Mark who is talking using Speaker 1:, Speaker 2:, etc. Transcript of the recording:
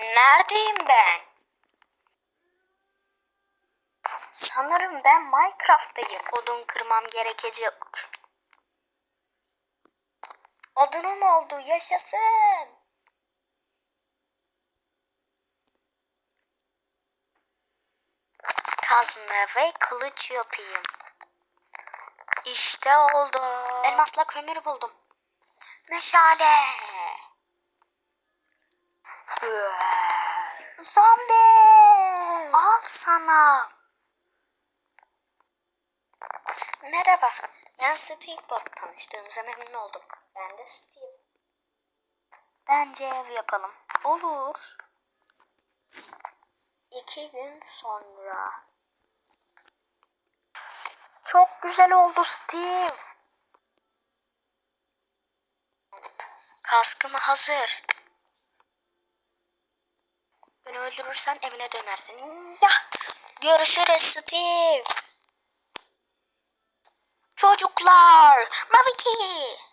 Speaker 1: Neredeyim ben? Sanırım ben Minecraft'tayım. Odun kırmam gerekecek. Odunum oldu. Yaşasın. Kazma ve kılıç yapayım. İşte oldu. Elmasla kömür buldum. Meşale. Zombi. Al sana. Merhaba. Ben Steve Bot. Tanıştığımıza memnun oldum. Ben de Steve. Bence ev yapalım. Olur. İki gün sonra. Çok güzel oldu Steve. Kaskım hazır. Öldürürsen evine dönersin. Ya! Görüşürüz Steve. Çocuklar, Maviki.